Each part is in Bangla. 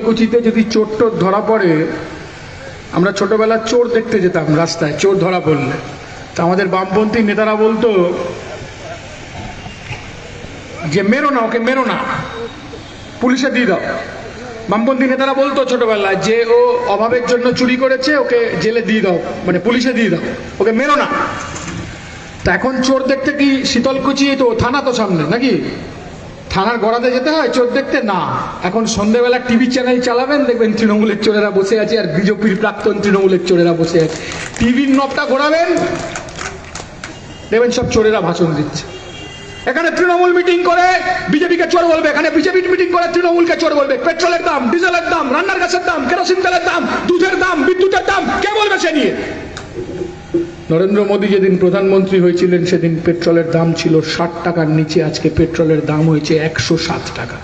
কুচিতে যদি চোর টোর ধরা পড়ে, আমরা ছোটবেলা চোর দেখতে যেতাম রাস্তায়, চোর ধরা পড়লে। তা আমাদের বামপন্থী নেতারা বলতো, যে মেরো না, ওকে মেরো না, পুলিশে দিয়ে দাও। বামপন্থী নেতারা বলতো ছোটবেলায়, যে ও অভাবের জন্য চুরি করেছে, ওকে জেলে দিয়ে দাও মানে পুলিশে দিয়ে দাও, ওকে মেরো না। তা এখন চোর দেখতে কি শীতলকুচি তো, থানা তো সামনে, নাকি? থানার গড়াতে যেতে হয়, চোর দেখতে না। এখন সন্ধেবেলা টিভি চ্যানেল চালাবেন, দেখবেন তৃণমূলের চোরেরা বসে আছে আর বিজেপির প্রাক্তন তৃণমূলের চোরেরা বসে আছে। টিভির নবটা ঘোরাবেন, দেখবেন সব চোরেরা ভাষণ দিচ্ছে। এখানে তৃণমূল মিটিং করে, বিজেপিকে চোর বলবে। এখানে বিজেপি মিটিং করে, তৃণমূলকে চোর বলবে। পেট্রোলের দাম, ডিজেলের দাম, রান্নার গ্যাসের দাম, কেরোসিন তেলের দাম, দুধের দাম, বিদ্যুতের দাম, কে বলবে সে নিয়ে? নরেন্দ্র মোদী যেদিন প্রধানমন্ত্রী হয়েছিলেন, সেদিন পেট্রোলের দাম ছিল ষাট টাকার নিচে, আজকে পেট্রোলের দাম হয়েছে একশো সাত টাকা।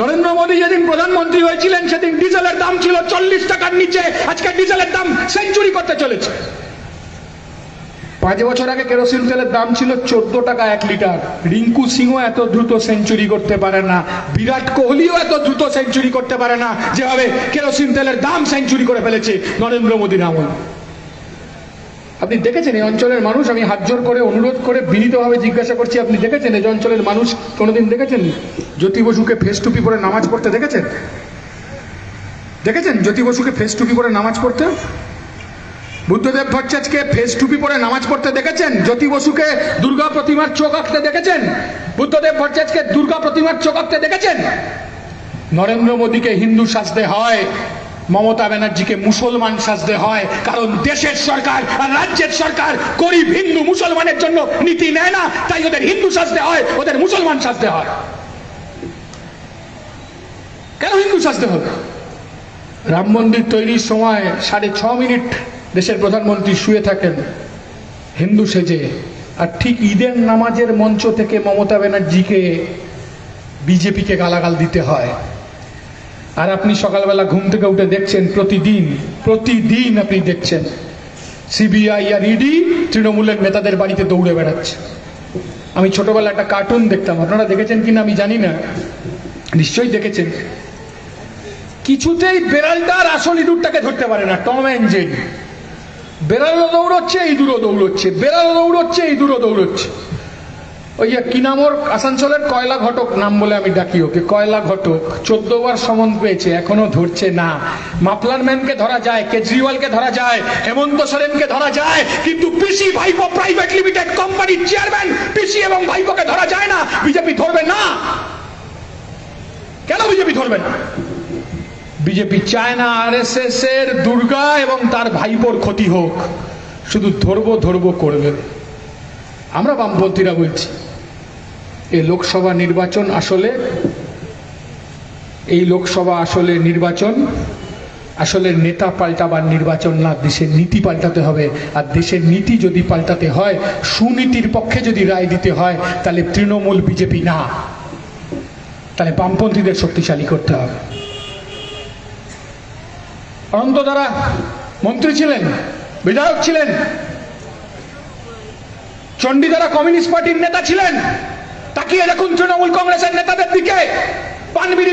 নরেন্দ্র মোদী যেদিন প্রধানমন্ত্রী হয়েছিলেন, সেদিন ডিজেলের দাম ছিল চল্লিশ টাকার নিচে, আজকে ডিজেলের দাম সেঞ্চুরি করতে চলেছে। পাঁচ বছর আগে কেরোসিন তেলের দাম ছিল চোদ্দ টাকা এক লিটার। রিঙ্কু সিংও এত দ্রুত সেঞ্চুরি করতে পারে না। বিরাট কোহলিও এত দ্রুত সেঞ্চুরি করতে পারে না। যেভাবে কেরোসিন তেলের দাম সেঞ্চুরি করে ফেলেছে নরেন্দ্র মোদীর আমল। আপনি দেখেছেন এই অঞ্চলের মানুষ? আমি হাত জোর করে অনুরোধ করে বিনীতভাবে জিজ্ঞাসা করছি, আপনি দেখেছেন এই অঞ্চলের মানুষ কোনোদিন দেখেছেন? জ্যোতি বসুকে ফেস টুপি পরে নামাজ পড়তে দেখেছেন? দেখেছেন জ্যোতি বসুকে ফেস টুপি পরে নামাজ পড়তে? বুদ্ধদেব ভট্টাচার্যকে ফেস টুপি পরে নামাজ পড়তে দেখেছেন? জ্যোতি বসুকে দুর্গা প্রতিমার চোখ আঁকতে দেখেছেন? বুদ্ধদেব ভট্টাচার্যকে দুর্গা প্রতিমার চোখ আঁকতে দেখেছেন? নরেন্দ্র মোদীকে হিন্দু সাজতে হয়। মমতা ব্যানার্জিকে মুসলমান সাজতে হয়, কারণ দেশের সরকার আর রাজ্যের সরকার গরিব হিন্দু মুসলমানের জন্য নীতি নেয় না, তাই ওদের হিন্দু সাজতে হয়, ওদের মুসলমান সাজতে হয়। কেন হিন্দু সাজতে হবে? রাম মন্দির তৈরির সময় সাড়ে ছ মিনিট দেশের প্রধানমন্ত্রী শুয়ে থাকেন, হিন্দু সেজে। আর ঠিক ঈদের নামাজের মঞ্চ থেকে মমতা ব্যানার্জিকে বিজেপিকে গালাগাল দিতে হয়। আর আপনি সকালবেলা ঘুম থেকে উঠে দেখছেন প্রতিদিন প্রতিদিন আপনি দেখছেন। সিবিআই আর ইডি তৃণমূলের নেতাদের বাড়িতে দৌড়ে বেড়াচ্ছে। আমি ছোটবেলা একটা কার্টুন দেখতাম, আপনারা দেখেছেন কিনা আমি জানি না। নিশ্চয়ই দেখেছেন। কিছুতেই বেড়ালটা আর আসল ইঁদুরটাকে ধরতে পারে না, টম অ্যান্ড জেরি। বেড়ালও দৌড়চ্ছে, ইঁদুরও দৌড়চ্ছে, বেড়ালও দৌড়চ্ছে, ইঁদুরও দৌড়চ্ছে। ওই যে কি নাম ওর? আসানসোলের কয়লা ঘটক নাম বলে আমি ডাকি ওকে। কয়লা ঘটক। চোদ্দ বার সমন পেয়েছে, এখনও ধরছে না। মাফলার ম্যানকে ধরা যায়, কেজরিওয়ালকে ধরা যায়, হেমন্ত সোরেনকে ধরা যায়, কিন্তু পিসি ভাইপো প্রাইভেট লিমিটেড কোম্পানির চেয়ারম্যান পিসি এবং ভাইপোকে ধরা যায় না। বিজেপি ধরবে না। কেন বিজেপি ধরবে না? বিজেপি চায় না আর এর দুর্গা এবং তার ভাইপোর ক্ষতি হোক। শুধু ধরবো ধরবো করবে। আমরা বামপন্থীরা বলছি। এই লোকসভা নির্বাচন আসলে, এই লোকসভা আসলে নির্বাচন, আসলে নেতা পাল্টাবার নির্বাচন না, দেশের নীতি পাল্টাতে হবে। আর দেশের নীতি যদি পাল্টাতে হয়, সুনীতির পক্ষে যদি রায় দিতে হয়, তাহলে তৃণমূল বিজেপি না। তাহলে বামপন্থীদের শক্তিশালী করতে হবে। অনন্ত দ্বারা মন্ত্রী ছিলেন, বিধায়ক ছিলেন, চণ্ডীদারা কমিউনিস্ট পার্টির নেতা ছিলেন। তাকিয়ে দেখুন তৃণমূল কংগ্রেসের নেতাদের দিকে। পানবিড়ি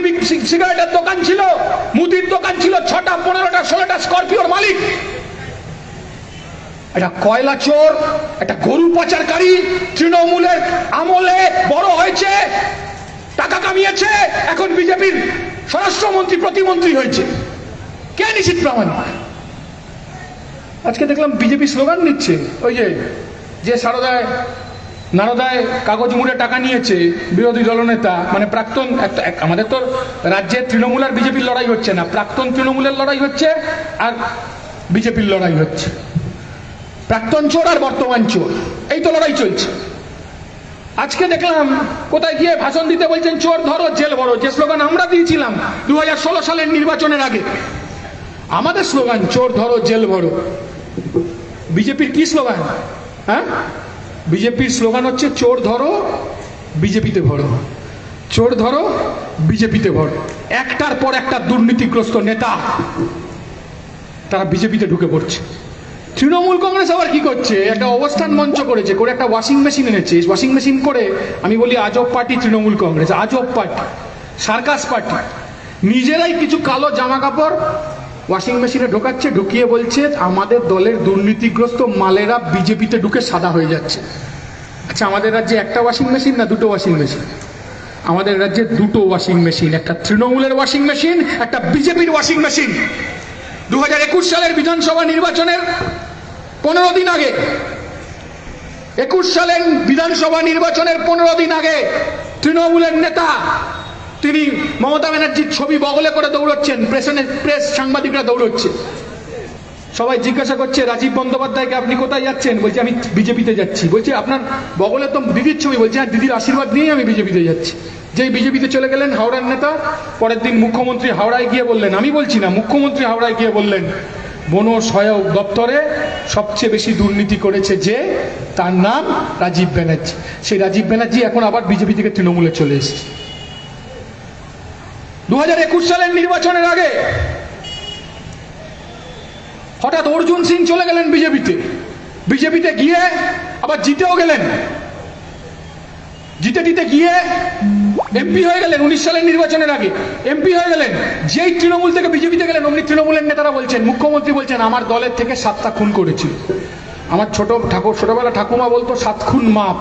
সিগারেটের দোকান ছিল, মুদির দোকান ছিল, ছটা, পনেরোটা, ষোলোটা স্করপিওর মালিক। একটা কয়লা চোর, একটা গরু পাচারকারী তৃণমূলের আমলে বড় হয়েছে, টাকা কামিয়েছে, এখন বিজেপির স্বরাষ্ট্রমন্ত্রী, প্রতিমন্ত্রী হয়েছে। কে নিশ্চিত প্রামাণিক? আজকে দেখলাম বিজেপি স্লোগান নিচ্ছে ওই যে যে সারদায় নারদায় কাগজ মুড়ে টাকা নিয়েছে বিরোধী দলনেতা। মানে প্রাক্তন আমাদের তো রাজ্যে তৃণমূল আর বিজেপির লড়াই হচ্ছে না। প্রাক্তন তৃণমূলের লড়াই হচ্ছে আর বিজেপির লড়াই হচ্ছে। প্রাক্তন চোর আর বর্তমান চোর। এই তো লড়াই চলছে। আজকে দেখলাম কোথায় গিয়ে ভাষণ দিতে বলছেন, চোর, ধরো, জেল ভরো। যে স্লোগান আমরা দিয়েছিলাম দু হাজার ষোলো সালের নির্বাচনের আগে। আমাদের স্লোগান, চোর, ধরো, জেল ভরো। বিজেপির কি স্লোগান? হ্যাঁ? বিজেপির স্লোগান হচ্ছে, চোর ধরো, বিজেপিতে ভরো। চোর ধরো, বিজেপিতে ভরো। একটার পর একটা দুর্নীতিগ্রস্ত নেতা তারা বিজেপিতে ঢুকে পড়ছে। তৃণমূল কংগ্রেস আবার কি করছে? একটা অবস্থান মঞ্চ করেছে, করে একটা ওয়াশিং মেশিন এনেছে। ওয়াশিং মেশিন করে, আমি বলি, আজব পার্টি তৃণমূল কংগ্রেস, আজব পার্টি, সার্কাস পার্টি। নিজেরাই কিছু কালো জামা কাপড় ওয়াশিং মেশিনে ঢোকাচ্ছে, ঢুকিয়ে বলছে, আমাদের দলের দুর্নীতিগ্রস্ত মালেরা বিজেপিতে ঢুকে সাদা হয়ে যাচ্ছে। আচ্ছা আমাদের রাজ্যে একটা ওয়াশিং মেশিন না দুটো ওয়াশিং মেশিন? আমাদের রাজ্যে দুটো ওয়াশিং মেশিন, একটা তৃণমূলের ওয়াশিং মেশিন, একটা বিজেপির ওয়াশিং মেশিন। দু হাজার একুশ সালের বিধানসভা নির্বাচনের পনেরো দিন আগে, একুশ সালের বিধানসভা নির্বাচনের পনেরো দিন আগে তৃণমূলের নেতা তিনি মমতা ব্যানার্জির ছবি বগলে করে দৌড়চ্ছেন প্রেসনে প্রেস সাংবাদিকরা দৌড়চ্ছে। সবাই জিজ্ঞাসা করছে, রাজীব বন্দ্যোপাধ্যায়কে আপনি কোথায় যাচ্ছেন? বলছে, আমি বিজেপিতে যাচ্ছি। বলছি, আপনার বগলে তো দিদির ছবি, বলছে হ্যাঁ দিদির আশীর্বাদ নিয়েই আমি বিজেপিতে যাচ্ছি। যেই বিজেপিতে চলে গেলেন হাওড়ার নেতা, পরের দিন মুখ্যমন্ত্রী হাওড়ায় গিয়ে বললেন, আমি বলছি না, মুখ্যমন্ত্রী হাওড়ায় গিয়ে বললেন বন সহায়ক দপ্তরে সবচেয়ে বেশি দুর্নীতি করেছে যে, তার নাম রাজীব ব্যানার্জি। সেই রাজীব ব্যানার্জি এখন আবার বিজেপি থেকে তৃণমূলে চলে এসেছে। দু হাজার একুশ সালের নির্বাচনের আগে হঠাৎ অর্জুন সিং চলে গেলেন বিজেপিতে। বিজেপিতে গিয়ে আবার জিতেও গেলেন। জিতে জিতে গিয়ে এমপি হয়ে গেলেন উনিশ সালের নির্বাচনের আগে। এমপি হয়ে গেলেন। যেই তৃণমূল থেকে বিজেপিতে গেলেন, অমনি তৃণমূলের নেতারা বলছেন, মুখ্যমন্ত্রী বলছেন, আমার দলের থেকে সাতটা খুন করেছিল আমার ছোট ঠাকুর, ছোটবেলা ঠাকুমা বলতো, সাত খুন মাপ।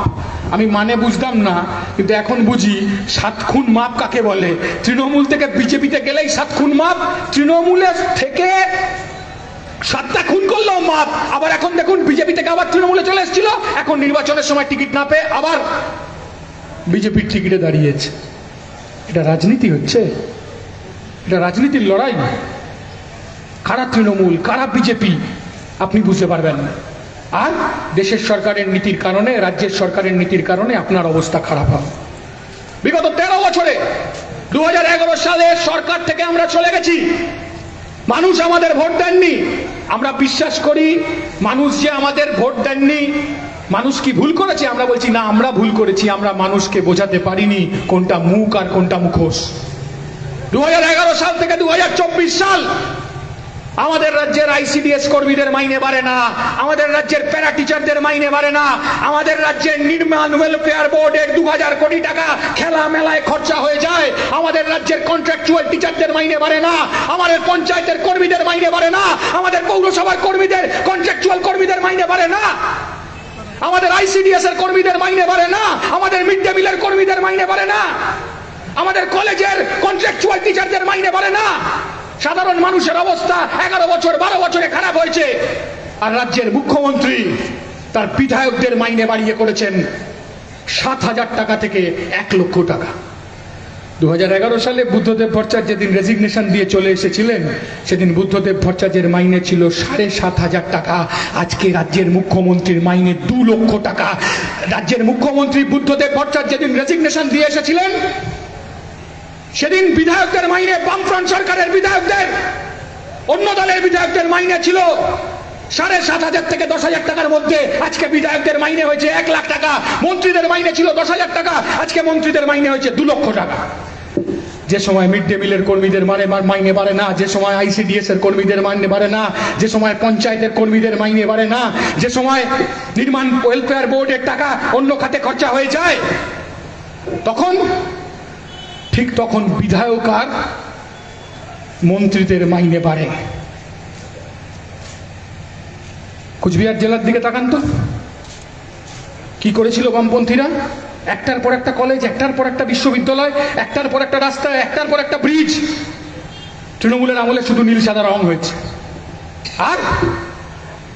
আমি মানে বুঝতাম না, কিন্তু এখন বুঝি, সাত খুন মাপ কাকে বলে? তৃণমূল থেকে বিজেপিতে গেলেই সাত খুন মাপ তৃণমূলের থেকে সাতটা খুন করল মাপ। আবার এখন দেখুন বিজেপি থেকে আবার তৃণমূলে চলে এসেছিল। এখন নির্বাচনের সময় টিকিট না পেয়ে আবার বিজেপির টিকিটে দাঁড়িয়েছে। এটা রাজনীতি হচ্ছে? এটা রাজনীতির লড়াই? কারা তৃণমূল? কারা বিজেপি? আপনি বুঝতে পারবেন না। আর দেশের সরকারের নীতির কারণে, রাজ্যের সরকারের নীতির কারণে আপনার অবস্থা খারাপ হবে। বিগত তেরো বছরে দু সালে সরকার থেকে আমরা চলে গেছি। মানুষ আমাদের ভোট দেননি। আমরা বিশ্বাস করি, মানুষ যে আমাদের ভোট দেননি, মানুষ কি ভুল করেছে? আমরা বলছি, না, আমরা ভুল করেছি, আমরা মানুষকে বোঝাতে পারিনি কোনটা মুখ আর কোনটা মুখোশ। দু হাজার এগারো সাল থেকে দু হাজার চব্বিশ সাল আমাদের রাজ্যের আইসিডিএস কর্মীদের মাইনে বাড়ে না। আমাদের রাজ্যের প্যারা টিচারদের মাইনে বাড়ে না। আমাদের রাজ্যের নির্মাণ ওয়েলফেয়ার বোর্ডের দু হাজার কোটি টাকা খেলা মেলায় খরচা হয়ে যায়। আমাদের রাজ্যের কন্ট্রাকচুয়াল টিচারদের মাইনে বাড়ে না। আমাদের পঞ্চায়েতের কর্মীদের মাইনে বাড়ে না। আমাদের পৌরসভার কর্মীদের কন্ট্রাকচুয়াল কর্মীদের মাইনে বাড়ে না। আমাদের আইসিডিএস এর কর্মীদের মাইনে বাড়ে না। আমাদের মিড ডে মিলের কর্মীদের মাইনে বাড়ে না। আমাদের কলেজের কন্ট্রাকচুয়াল টিচারদের মাইনে বাড়ে না। সাধারণ মানুষের অবস্থা এগারো বছর, বারো বছরে খারাপ হয়েছে। আর রাজ্যের মুখ্যমন্ত্রী তার বিধায়কদের মাইনে বাড়িয়ে করেছেন সাত হাজার টাকা থেকে এক লক্ষ টাকা। দু হাজার এগারো সালে বুদ্ধদেব ভট্টাচার্য যেদিন রেজিগনেশন দিয়ে চলে এসেছিলেন, সেদিন বুদ্ধদেব ভট্টাচার্যের মাইনে ছিল সাড়ে সাত হাজার টাকা। আজকে রাজ্যের মুখ্যমন্ত্রীর মাইনে দু লক্ষ টাকা। রাজ্যের মুখ্যমন্ত্রী বুদ্ধদেব ভট্টাচার্য যেদিন রেজিগনেশন দিয়ে এসেছিলেন সেদিন বিধায়কদের মাইনে বামফ্রন্ট সরকারের বিধায়কদের, অন্য দলের বিধায়কদের মাইনে ছিল সাড়ে সাত হাজার থেকে দশ হাজার টাকার মধ্যে। আজকে বিধায়কদের মাইনে হয়েছে এক লাখ টাকা, মন্ত্রীদের মাইনে ছিল দশ হাজার টাকা, আজকে মন্ত্রীদের মাইনে হয়েছে দু লক্ষ টাকা। যে সময় মিড ডে মিলের কর্মীদের মানে মাইনে বাড়ে না, যে সময় আইসিডিএস এর কর্মীদের মাইনে বাড়ে না, যে সময় পঞ্চায়েতের কর্মীদের মাইনে বাড়ে না, যে সময় নির্মাণ ওয়েলফেয়ার বোর্ডের টাকা অন্য খাতে খরচা হয়ে যায়, তখন ঠিক তখন বিধায়ক আর মন্ত্রীদের মাইনে বাড়ে। কুচবিহার জেলার দিকে তাকান তো। কি করেছিল বামপন্থীরা? একটার পর একটা কলেজ একটার পর একটা বিশ্ববিদ্যালয়, একটার পর একটা রাস্তা, একটার পর একটা ব্রিজ তৃণমূলের আমলে শুধু নীল, সাদা, রং হয়েছে। আর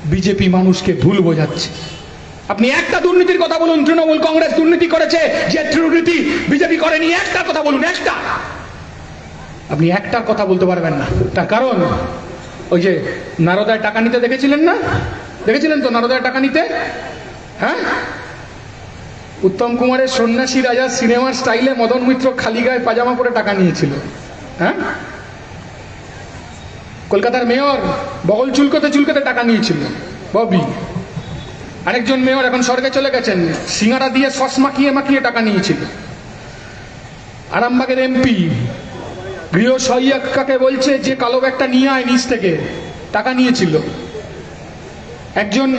বিজেপি মানুষকে ভুল বোঝাচ্ছে। আপনি একটা দুর্নীতির কথা বলুন, তৃণমূল কংগ্রেস দুর্নীতি করেছে যে দুর্নীতি বিজেপি করেনি, একটা কথা বলুন, একটা। আপনি একটার কথা বলতে পারবেন না। তার কারণ, ওই যে নারদায় টাকা নিতে দেখেছিলেন না? দেখেছিলেন তো নারদায় টাকা নিতে? হ্যাঁ? উত্তম কুমারের সন্ন্যাসী রাজা সিনেমার স্টাইলে মদন মিত্র খালি গায়ে পাজামা পরে টাকা নিয়েছিল। হ্যাঁ? কলকাতার মেয়র বগল চুলকোতে চুলকোতে টাকা নিয়েছিল। ববি। আরেকজন মেয়র এখন স্বর্গে চলে গেছেন। সিঙ্গারা দিয়ে সস মাখিয়ে মাখিয়ে টাকা নিয়েছিল। আরামবাগের এমপি গৃহ সহায়িকাকে বলছে যে কালো ব্যাগটা নিয়ে আয় নিচ থেকে, টাকা নিয়েছিল। একজন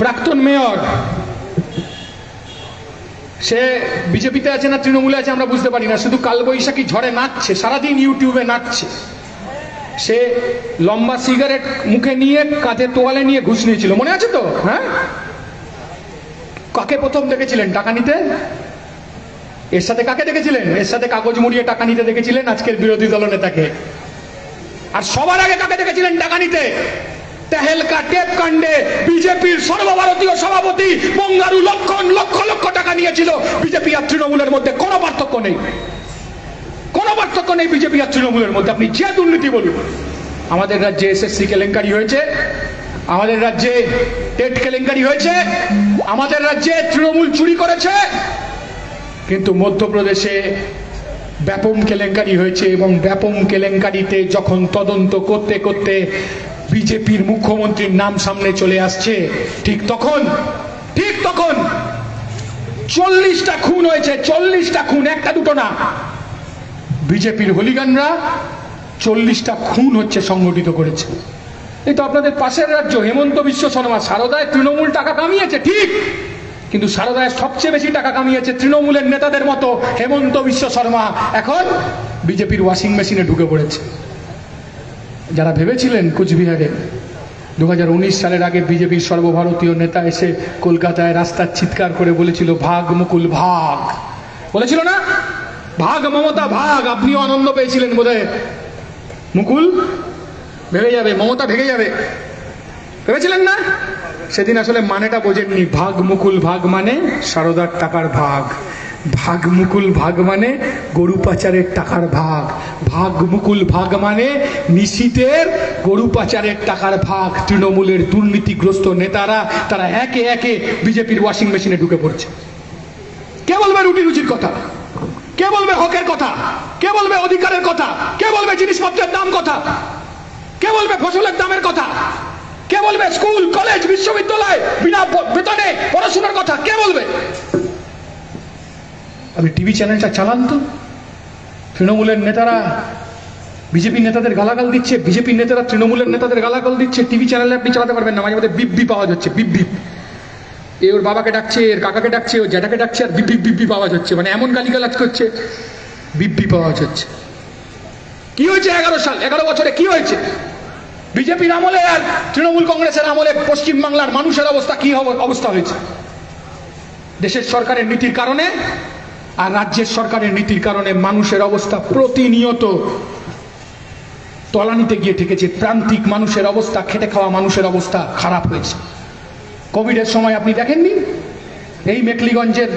প্রাক্তন মেয়র, সে বিজেপিতে আছে না, তৃণমূলে আছে আমরা বুঝতে পারি না, শুধু কালবৈশাখী ঝড়ে নাচছে, সারাদিন ইউটিউবে নাচছে। সে লম্বা সিগারেট মুখে নিয়ে, কাঁধে তোয়ালে নিয়ে ঘুষ নিয়েছিল। মনে আছে তো? হ্যাঁ? কাকে প্রথম দেখেছিলেন? টাকা নিতে? এর সাথে কাকে দেখেছিলেন? এর সাথে কাগজ মুড়িয়ে টাকা নিতে দেখেছিলেন আজকের বিরোধী দলনেতাকে আর সবার আগে কাকে দেখেছিলেন টাকা নিতে? তেহেলকা, টেপ কাণ্ডে বিজেপির সর্বভারতীয় সভাপতি বঙ্গারু লক্ষণ লক্ষ লক্ষ টাকা নিয়েছিল। বিজেপি আর তৃণমূলের মধ্যে কোনো পার্থক্য নেই। কোনো পার্থক্য নেই বিজেপি আর তৃণমূলের মধ্যে। আপনি যে দুর্নীতি বলুন, আমাদের রাজ্যে এসএসসি কেলেঙ্কারি হয়েছে, আমাদের রাজ্যে টেট কেলেঙ্কারি হয়েছে, আমাদের রাজ্যে তৃণমূল চুরি করেছে, কিন্তু মধ্যপ্রদেশে ব্যাপম কেলেঙ্কারি হয়েছে এবং ব্যাপম কেলেঙ্কারিতে যখন তদন্ত করতে করতে বিজেপির মুখ্যমন্ত্রীর নাম সামনে চলে আসছে, ঠিক তখন ঠিক তখন চল্লিশটা খুন হয়েছে, চল্লিশটা খুন, একটা দুটো না। বিজেপির হলিগানরা চল্লিশটা খুন হচ্ছে সংগঠিত করেছে। এই তো আপনাদের পাশের রাজ্য, হেমন্ত বিশ্ব শর্মা, সারদায় তৃণমূল টাকা কামিয়েছে, ঠিক। কিন্তু সারদায় সবচেয়ে বেশি টাকা কামিয়েছে তৃণমূলের নেতাদের মতো হেমন্ত বিশ্ব শর্মা। এখন বিজেপির ওয়াশিং মেশিনে ঢুকে পড়েছে। যারা ভেবেছিলেন কুচবিহারে দু হাজার উনিশ সালের আগে বিজেপির সর্বভারতীয় নেতা এসে কলকাতায় রাস্তার চিৎকার করে বলেছিল, ভাগ মুকুল, ভাগ। বলেছিল না? ভাগ, মমতা, ভাগ। আপনিও আনন্দ পেয়েছিলেন বোধহয়। মুকুল, ভেঙে যাবে, মমতা ভেঙে যাবে। ভেবেছিলেন না? সেদিন আসলে মানেটা বোঝেননি। ভাগ, মুকুল, ভাগ মানে সারদার টাকার ভাগ। ভাগ, মুকুল, ভাগ মানে গরু পাচারের টাকার ভাগ। ভাগ, মুকুল, ভাগ মানে নিশীতের গরু পাচারের টাকার ভাগ। তৃণমূলের দুর্নীতিগ্রস্ত নেতারা, তারা একে একে বিজেপির ওয়াশিং মেশিনে ঢুকে পড়ছে। কে বলবে রুটি রুচির কথা? কে বলবে হকের কথা? কে বলবে অধিকারের কথা? কে বলবে জিনিসপত্রের দাম কথা? কে বলবে ফসলের দামের কথা? কে বলবে স্কুল, কলেজ, বিশ্ববিদ্যালয় বিনা বেতনে পড়াশোনার কথা? কে বলবে? আপনি টিভি চ্যানেলটা চালান তো। তৃণমূলের নেতারা, বিজেপি নেতাদের গালাগাল দিচ্ছে, বিজেপি নেতারা তৃণমূলের নেতাদের গালাগাল দিচ্ছে, টিভি চ্যানেলে আপনি চালাতে পারবেন না, মাঝে মধ্যে বিপ বিপ আওয়াজ হচ্ছে, বিপ বিপ। এ ওর বাবাকে ডাকছে, এর কাকাকে ডাকছে, ওর জ্যাঠাকে ডাকছে, আর বিপ বিপ বিপ আওয়াজ হচ্ছে। মানে এমন গালিগালাজ করছে, বিপ বিপ আওয়াজ হচ্ছে। কি হয়েছে এগারো সাল? এগারো বছরে কি হয়েছে? বিজেপির আমলে আর তৃণমূল কংগ্রেসের আমলে পশ্চিমবাংলার মানুষের অবস্থা, কি অবস্থা হয়েছে? দেশের সরকারের নীতির কারণে আর রাজ্যের সরকারের নীতির কারণে মানুষের অবস্থা প্রতিনিয়ত তলানিতে গিয়ে ঠেকেছে। প্রান্তিক মানুষের অবস্থা, খেটে খাওয়া মানুষের অবস্থা খারাপ হয়েছে। কোভিডের সময় আপনি দেখেননি? এই মেকলিগঞ্জের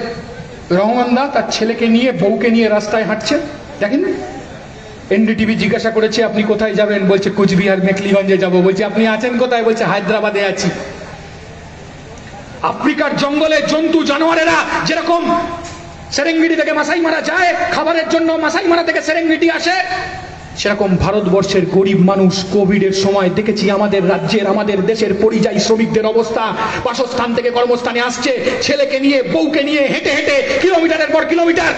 রহমানদা তার ছেলেকে নিয়ে, বউকে নিয়ে রাস্তায় হাঁটছে। দেখেননি? এনডিটিভি জিজ্ঞাসা করেছে, আপনি কোথায় যাবেন? বলছে, কুচবিহার মেকলিগঞ্জে যাব। বলছে, আপনি আছেন কোথায়? বলছে, হায়দ্রাবাদে আছি। আফ্রিকার জঙ্গলে জন্তু জানোয়ারেরা যেরকম সেরেঙ্গিটি থেকে মাসাই মারা যায়, খাবারের জন্য মাসাই মারা থেকে সেরেঙ্গিটি আসে সেরকম ভারতবর্ষের গরিব মানুষ কোভিডের সময় দেখেছি আমাদের রাজ্যের, আমাদের দেশের পরিযায়ী শ্রমিকদের অবস্থা। বাসস্থান থেকে কর্মস্থানে আসছে, ছেলেকে নিয়ে, বউকে নিয়ে হেঁটে হেঁটে কিলোমিটারের পর কিলোমিটার।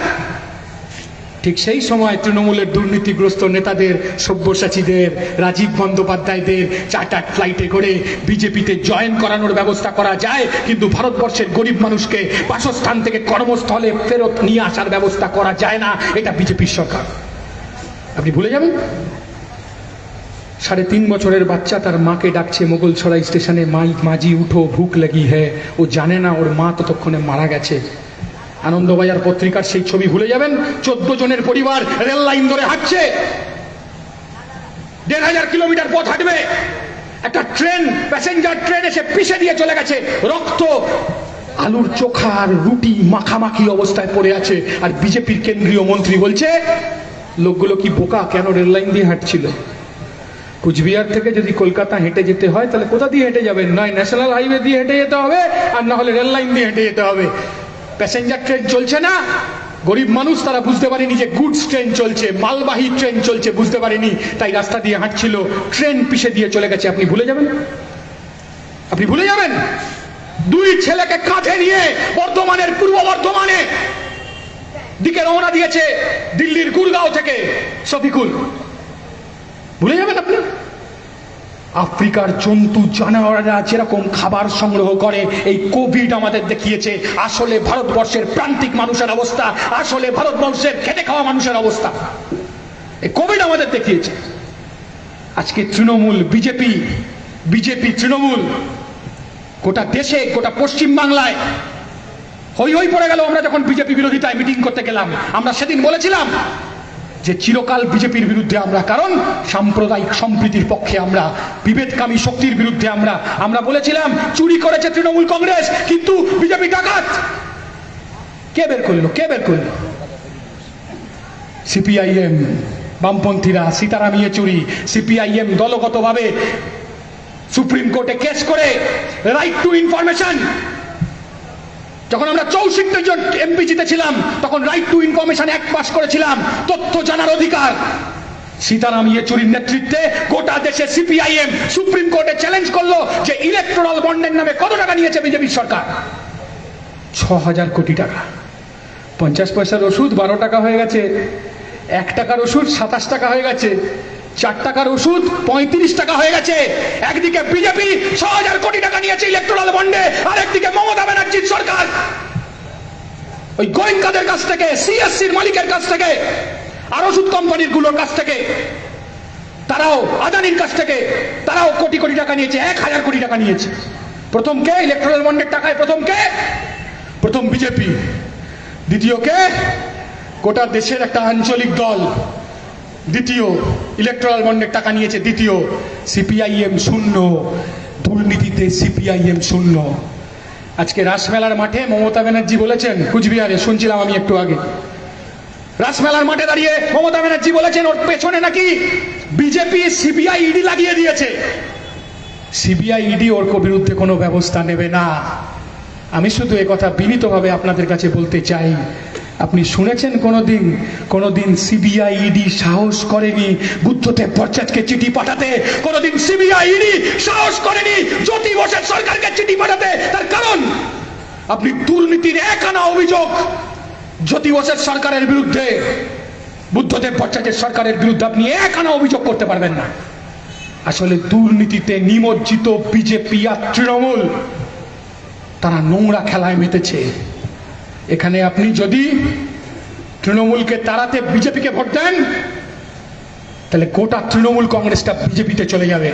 ঠিক সেই সময় তৃণমূলের দুর্নীতিগ্রস্ত নেতাদের, সব্যসাচীদের, রাজীব বন্দ্যোপাধ্যায়দের চার্টার ফ্লাইটে করে বিজেপিতে জয়েন করানোর ব্যবস্থা করা যায়, কিন্তু ভারতবর্ষের গরিব মানুষকে বাসস্থান থেকে কর্মস্থলে ফেরত নিয়ে আসার ব্যবস্থা করা যায় না। এটা বিজেপির সরকার। আপনি ভুলে যাবেন? সাড়ে তিন বছরের বাচ্চা তার মাকে ডাকছে মোগলছড়াই স্টেশনে, মাই, মাঝি, উঠো, ভুক লাগি হ্যাঁ ও জানে না ওর মা ততক্ষণে মারা গেছে। আনন্দবাজার পত্রিকার সেই ছবি ভুলে যাবেন? চোদ্দ জনের পরিবার রেল লাইন ধরে হাঁটছে। দেড় হাজার কিলোমিটার পথ হাঁটবে। একটা ট্রেন, প্যাসেঞ্জার ট্রেন এসে পিষে দিয়ে চলে গেছে। রক্ত, আলুর চোখা আর রুটি মাখামাখি অবস্থায় পড়ে আছে। আর বিজেপির কেন্দ্রীয় মন্ত্রী বলছে লোকগুলো কি বোকা? কেন রেল লাইন দিয়ে হাঁটছিল? কুচবিহার থেকে যদি কলকাতা হেঁটে যেতে হয়, তাহলে কোথা দিয়ে হেঁটে যাবেন? নয়, ন্যাশনাল হাইওয়ে দিয়ে হেঁটে যেতে হবে, আর না হলে রেল লাইন দিয়ে হেঁটে যেতে হবে। প্যাসেঞ্জার ট্রেন চলছে না? গরিব মানুষ, তারা বুঝতে পারেনি যে গুডস ট্রেন চলছে, মালবাহী ট্রেন চলছে, বুঝতে পারেনি। তাই রাস্তা দিয়ে হাঁটছিল, ট্রেন পিষে দিয়ে চলে গেছে। আপনি ভুলে যাবেন? আপনি ভুলে যাবেন? দুই ছেলেকে কাঁধে নিয়ে বর্ধমানের, পূর্ব বর্ধমানে দিকে রওনা দিয়েছে দিল্লির গুরগাঁও থেকে শফিকুল। ভুলে যাবেন আপনি? আফ্রিকার জন্তু, জানোয়াররা যেরকম খাবার সংগ্রহ করে, এই কোভিড আমাদের দেখিয়েছে, আসলে ভারতবর্ষের প্রান্তিক মানুষের অবস্থা, আসলে ভারতবর্ষের খেটে খাওয়া মানুষের অবস্থা। এই কোভিড আমাদের দেখিয়েছে। আজকে তৃণমূল, বিজেপি বিজেপি, তৃণমূল, গোটা দেশে, গোটা পশ্চিম বাংলায় হই হই পড়ে গেল, আমরা যখন বিজেপি বিরোধিতায় মিটিং করতে গেলাম, আমরা সেদিন বলেছিলাম যে চিরকাল বিজেপির বিরুদ্ধে আমরা, কারণ সাম্প্রদায়িক সম্প্রীতির পক্ষে আমরা, বিভেদকামী শক্তির বিরুদ্ধে আমরা আমরা বলেছিলাম, চুরি করেছে তৃণমূল কংগ্রেস, কিন্তু বিজেপি ডাকাত। কে বের করল? কে বের করল? সিপিআইএম, বামপন্থীরা সীতারাম ইয়েচুরি সিপিআইএম দলগতভাবে সুপ্রিম কোর্টে কেস করে রাইট টু ইনফরমেশন যখন আমরা চৌষট্টি জন এমপি জিতেছিলাম, তখন রাইট টু ইনফরমেশন এক পাস করেছিলাম, তথ্য জানার অধিকার। সীতারাম ইয়েচুরির নেতৃত্বে গোটা দেশে সিপিআইএম সুপ্রিম কোর্টে চ্যালেঞ্জ করল যে ইলেকট্রাল বন্ডের নামে কত টাকা নিয়েছে বিজেপি সরকার? ছ হাজার কোটি টাকা। পঞ্চাশ পয়সার ওষুধ বারো টাকা হয়ে গেছে। এক টাকার ওষুধ সাতাশ টাকা হয়ে গেছে। চার টাকার ওষুধ পঁয়ত্রিশ টাকা হয়ে গেছে। একদিকে বিজেপি ছ হাজার কোটি টাকা নিয়েছে ইলেকট্রাল বন্ডে আর একদিকে মমতা ব্যানার্জির সরকার। ওই গোয়েঙ্কাদের কাছ থেকে সিএসসির মালিকের কাছ থেকে, আর ওষুধ কোম্পানিরগুলোর কাছ থেকে, তারাও আদানির কাছ থেকে, তারাও কোটি কোটি টাকা নিয়েছে, এক হাজার কোটি টাকা নিয়েছে। প্রথম কে? ইলেকট্রাল বন্ডের টাকায় প্রথম কে? প্রথম বিজেপি। দ্বিতীয় কে? গোটা দেশের একটা আঞ্চলিক দল। দ্বিতীয় ইলেকট্রাল বন্ডের টাকা নিয়েছে, দ্বিতীয় সিপিআইএম শূন্য, দুর্নীতিতে সিপিআইএম শূন্য। আজকে রাসমেলার মাঠে মমতা ব্যানার্জি বলেছেন, কুচবিহারে, শুনছিলাম আমি একটু আগে। রাসমেলার মাঠে দাঁড়িয়ে মমতা ব্যানার্জি বলেছেন, ওর পেছনে নাকি বিজেপি সিবিআই ইডি লাগিয়ে দিয়েছে। সিবিআই ইডি ওর বিরুদ্ধে কোনো ব্যবস্থা নেবে না। আমি শুধু কথা বিনীতভাবে আপনাদের কাছে বলতে চাই আপনি শুনেছেন কোনোদিন কোনোদিন সিবিআই ইডি সাহস করেনি বুদ্ধদেব ভট্টাচার্যকে চিঠি পাঠাতে? কোনোদিন সিবিআই ইডি সাহস করেনি জ্যোতি বসের সরকারকে চিঠি পাঠাতে? তার কারণ, আপনি দুর্নীতির এক আনা অভিযোগ জ্যোতি বসের সরকারের বিরুদ্ধে, বুদ্ধদেব ভট্টাচার্যের সরকারের বিরুদ্ধে আপনি এক আনা অভিযোগ করতে পারবেন না। আসলে দুর্নীতিতে নিমজ্জিত বিজেপি আর তৃণমূল, তারা নোংরা খেলায় মেতেছে। এখানে আপনি যদি তৃণমূলকে তাড়াতে বিজেপিকে ভোট দেন, তাহলে গোটা তৃণমূল কংগ্রেসটা বিজেপিতে চলে যাবে।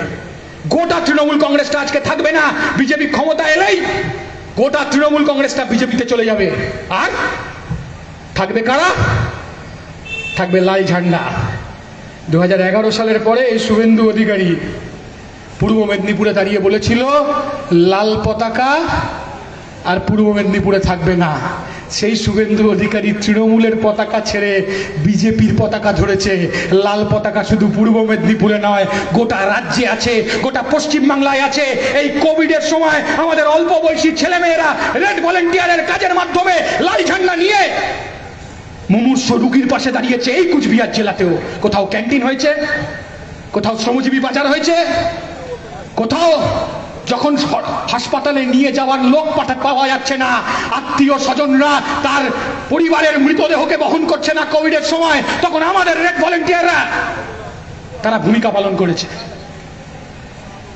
গোটা তৃণমূল কংগ্রেসটা আজকে থাকবে না, বিজেপি ক্ষমতা এলেই গোটা তৃণমূল কংগ্রেসটা বিজেপিতে চলে যাবে। আর থাকবে কারা? থাকবে লাল ঝান্ডা। দু হাজার এগারো সালের পরে এই শুভেন্দু অধিকারী পূর্ব মেদিনীপুরে দাঁড়িয়ে বলেছিল, লাল পতাকা আর পূর্ব মেদিনীপুরে থাকবে না। সেই শুভেন্দু অধিকারী তৃণমূলের পতাকা ছেড়ে বিজেপির পতাকা ধরেছে। লাল পতাকা শুধু পূর্ব মেদিনীপুরে নয়, গোটা রাজ্যে আছে, গোটা পশ্চিম বাংলায় আছে। এই কোভিডের সময় আমাদের অল্প বয়সী ছেলেমেয়েরা রেড ভলেন্টিয়ারের কাজের মাধ্যমে লাল ঝান্ডা নিয়ে মুমূর্ষ রুগীর পাশে দাঁড়িয়েছে এই কুচবিহার জেলাতেও। কোথাও ক্যান্টিন হয়েছে, কোথাও শ্রমজীবী বাজার হয়েছে, কোথাও যখন হাসপাতালে নিয়ে যাওয়ার লোক পাঠা পাওয়া যাচ্ছে না, আত্মীয় স্বজনরা তার পরিবারের মৃতদেহকে বহন করছে না কোভিডের সময়, তখন আমাদের রেড ভলেন্টিয়াররা তারা ভূমিকা পালন করেছে।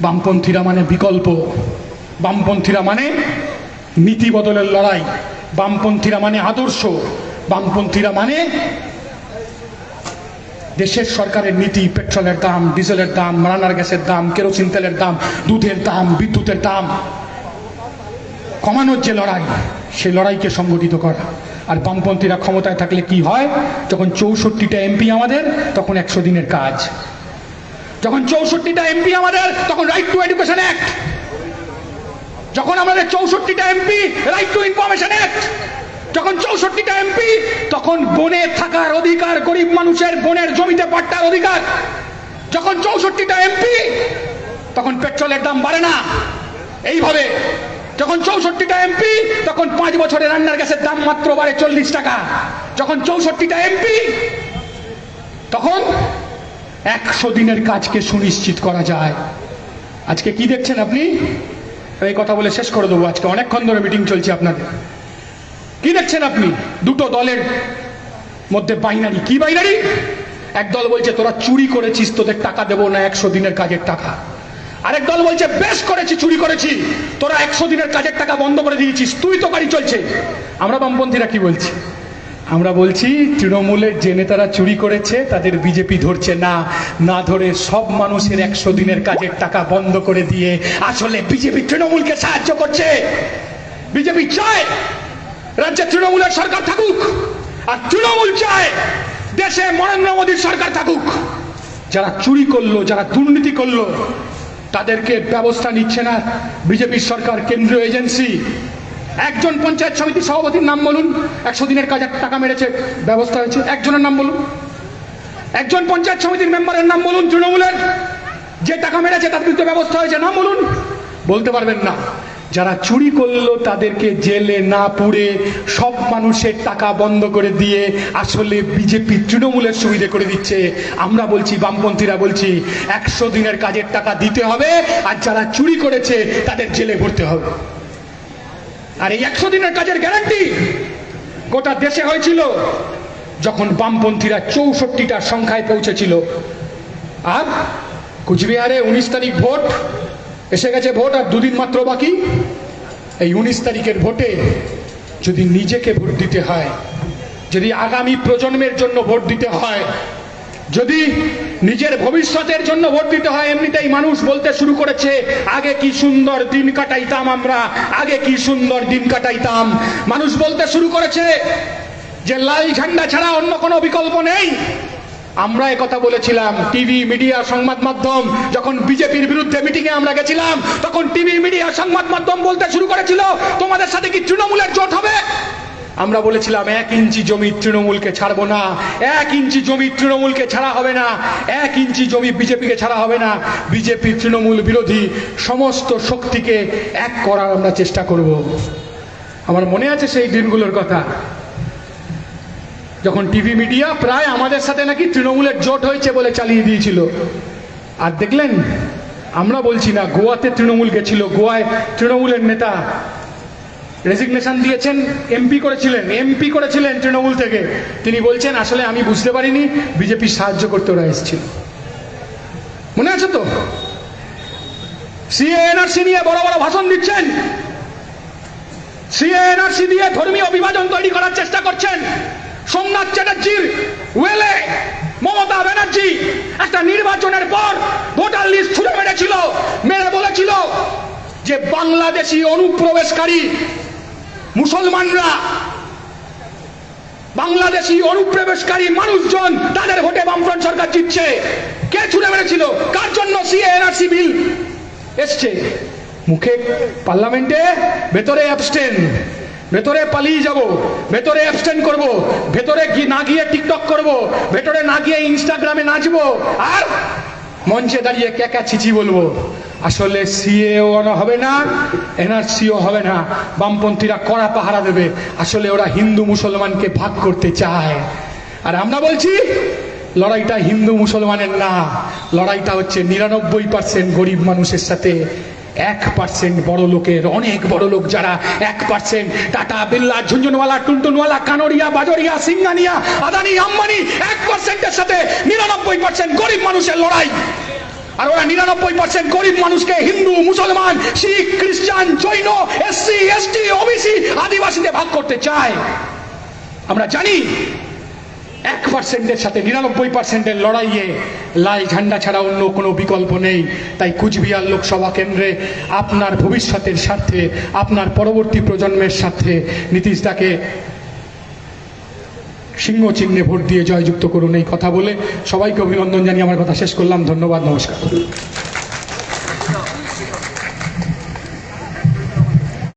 বামপন্থীরা মানে বিকল্প, বামপন্থীরা মানে নীতি বদলের লড়াই, বামপন্থীরা মানে আদর্শ, বামপন্থীরা মানে দেশের সরকারের নীতি, পেট্রোলের দাম, ডিজেলের দাম রান্নার গ্যাসের দাম, কেরোসিন তেলের দাম, দুধের দাম, বিদ্যুতের দাম। কমানোর যে লড়াই, সেই লড়াইকে সংগঠিত করা। আর বামপন্থীরা ক্ষমতায় থাকলে কি হয়? যখন চৌষট্টিটা এমপি আমাদের, তখন একশো দিনের কাজ। যখন চৌষট্টিটা এমপি আমাদের, তখন রাইট টু এডুকেশন অ্যাক্ট যখন আমাদের চৌষট্টিটা MP right to information act যখন চৌষট্টিটা এমপি, তখন বনে থাকার অধিকার গরিব মানুষের বনের জমিতে পাট্টার অধিকার। যখন চৌষট্টিটা এমপি, তখন পেট্রোলের দাম বাড়ে না। এইভাবে যখন চৌষট্টিটা এমপি, তখন পাঁচ বছরে রান্নার গ্যাসের দাম মাত্র বাড়ে চল্লিশ টাকা। যখন চৌষট্টিটা এমপি, তখন একশো দিনের কাজকে সুনিশ্চিত করা যায়। আজকে কি দেখছেন আপনি? এই কথা বলে শেষ করে দেবো। আজকে অনেকক্ষণ ধরে মিটিং চলছে আপনাদের। কি দেখছেন আপনি? দুটো দলের মধ্যে বাইনারি। কি বাইনারি? এক দল বলছে, তোরা চুরি করেছিস, তোদের টাকা দেবো না, একশো দিনের কাজের টাকা। আরেক দল বলছে, বেশ করেছি, চুরি করেছি, তোরা একশো দিনের কাজের টাকা বন্ধ করে দিয়েছিস, তুই তো গাড়ি চলছে। আমরা বামপন্থীরা কি বলছি? আমরা বলছি, তৃণমূলের যে নেতারা চুরি করেছে, তাদের বিজেপি ধরছে না। না ধরে সব মানুষের একশো দিনের কাজের টাকা বন্ধ করে দিয়ে আসলে বিজেপি তৃণমূলকে সাহায্য করছে। বিজেপি চায় রাজ্যে তৃণমূলের সরকার থাকুক, আর তৃণমূল চায় দেশে নরেন্দ্র মোদীর সরকার থাকুক। যারা চুরি করল, যারা দুর্নীতি করল, তাদেরকে ব্যবস্থা নিচ্ছে না বিজেপির সরকার, কেন্দ্রীয় এজেন্সি। একজন পঞ্চায়েত সমিতির সভাপতির নাম বলুন, একশো দিনের কাজে টাকা মেরেছে, ব্যবস্থা হয়েছে, একজনের নাম বলুন। একজন পঞ্চায়েত সমিতির মেম্বারের নাম বলুন, তৃণমূলের, যে টাকা মেরেছে তার বিরুদ্ধে ব্যবস্থা হয়েছে, নাম বলুন। বলতে পারবেন না। যারা চুরি করল তাদেরকে জেলে না পুড়ে সব মানুষের টাকা বন্ধ করে দিয়ে আসলে বিজেপি তৃণমূলের সুবিধে করে দিচ্ছে। আমরা বলছি, বামপন্থীরা বলছি, একশো দিনের কাজের টাকা দিতে হবে আর যারা চুরি করেছে তাদের জেলে ভরতে হবে। আর এই একশো দিনের কাজের গ্যারান্টি গোটা দেশে হয়েছিল। যখন বামপন্থীরা চৌষট্টিটা সংখ্যায় পৌঁছেছিল। আর কুচবিহারে উনিশ তারিখ ভোট এসে গেছে ভোট, আর দুদিন মাত্র বাকি। এই উনিশ তারিখের ভোটে যদি নিজেকে ভোট দিতে হয়, যদি আগামী প্রজন্মের জন্য ভোট দিতে হয়, যদি নিজের ভবিষ্যতের জন্য ভোট দিতে হয়, এমনিতেই মানুষ বলতে শুরু করেছে, আগে কি সুন্দর দিন কাটাইতাম আমরা, আগে কি সুন্দর দিন কাটাইতাম। মানুষ বলতে শুরু করেছে যে, লাল ঝান্ডা ছাড়া অন্য কোনো বিকল্প নেই। আমরা কথা বলেছিলাম, টিভি, মিডিয়া, সংবাদ মাধ্যম, যখন বিজেপির বিরুদ্ধে মিটিং এ আমরা গেছিলাম, তখন টিভি, মিডিয়া, সংবাদ মাধ্যম বলতে শুরু করেছিল, তোমাদের সাথে কি তৃণমূলের জোট হবে? আমরা বলেছিলাম, এক ইঞ্চি জমি তৃণমূলকে ছাড়বো না, এক ইঞ্চি জমি তৃণমূলকে ছাড়া হবে না, এক ইঞ্চি জমি বিজেপিকে ছাড়া হবে না, বিজেপি তৃণমূল বিরোধী সমস্ত শক্তিকে এক করার আমরা চেষ্টা করব। আমার মনে আছে সেই দিনগুলোর কথা। যখন টিভি মিডিয়া প্রায় আমাদের সাথে নাকি তৃণমূলের জোট হয়েছে বলে চালিয়ে দিয়েছিল। আর দেখলেন, আমরা বলছি না, গোয়াতে তৃণমূল গেছিল, গোয়ায় তৃণমূলের নেতা রেজিগনেশন দিয়েছেন এমপি করেছিলেন এমপি করেছিলেন তৃণমূল থেকে। তিনি বলছেন, আসলে আমি বুঝতে পারিনি বিজেপি সাহায্য করতে ওরা এসেছিল। মনে আছে তো? সিএনআরসি নিয়ে বড় বড় ভাষণ দিচ্ছেন। সিএনআরসি দিয়ে ধর্মীয় বিভাজন তৈরি করার চেষ্টা করছেন। সোমনাথ চ্যাটার্জির ওয়েলে মমতা ব্যানার্জি একটা নির্বাচনের পর ভোটার লিস্ট ছুড়ে মেরেছিল, মেরে বলেছিল যে বাংলাদেশি অনুপ্রবেশকারী মুসলমানরা, বাংলাদেশি অনুপ্রবেশকারী মানুষজন তাদের ভোটে বামফ্রন্ট সরকার জিতছে। কে ছুড়ে মেরেছিল? কার জন্য সিএনআরসি বিল এসছে? মুখে পার্লামেন্টে, ভেতরে অ্যাবস্টেন ভেতরে পালিয়ে যাব, ভেতরে অ্যাবস্টেন করব, ভেতরে না গিয়ে টিকটক করব, ভেতরে না গিয়ে ইনস্টাগ্রামে নাচবো, আর মঞ্চে দাঁড়িয়ে ক্যাকা ছিচি বলব। আসলে সিএও হবে না এনআরসিও হবে না, বামপন্থীরা কড়া পাহারা দেবে। আসলে ওরা হিন্দু মুসলমানকে ভাগ করতে চায়। আর আমরা বলছি, লড়াইটা হিন্দু মুসলমানের না, লড়াইটা হচ্ছে নিরানব্বই পার্সেন্ট গরিব মানুষের সাথে এক পার্সেন্ট বড় লোকের, অনেক বড় লোক যারা এক পার্সেন্ট টাটা বিল্লা, ঝুনঝুনওয়ালা, টুনটুনওয়ালা কানোরিয়া বাজরিয়া, সিঙ্গানিয়া, আদানি, আম্বানি, এক পার্সেন্টের সাথে নিরানব্বই পার্সেন্ট গরিব মানুষের লড়াই। আর ওরা নিরানব্বই পার্সেন্ট গরিব মানুষকে হিন্দু, মুসলমান, শিখ, খ্রিস্টান, জৈন, এসসি, এসটি, ওবিসি আদিবাসীতে ভাগ করতে চায়। আমরা জানি এক পার্সেন্টের সাথে নিরানব্বই পার্সেন্টের লড়াইয়ে লাল ঝান্ডা ছাড়া অন্য কোনো বিকল্প নেই। তাই কুচবিহার লোকসভা কেন্দ্রে আপনার ভবিষ্যতের স্বার্থে, আপনার পরবর্তী প্রজন্মের স্বার্থে নীতিশদাকে সিংহ চিহ্নে ভোট দিয়ে জয়যুক্ত করুন এই কথা বলে সবাইকে অভিনন্দন জানিয়ে আমার কথা শেষ করলাম। ধন্যবাদ, নমস্কার।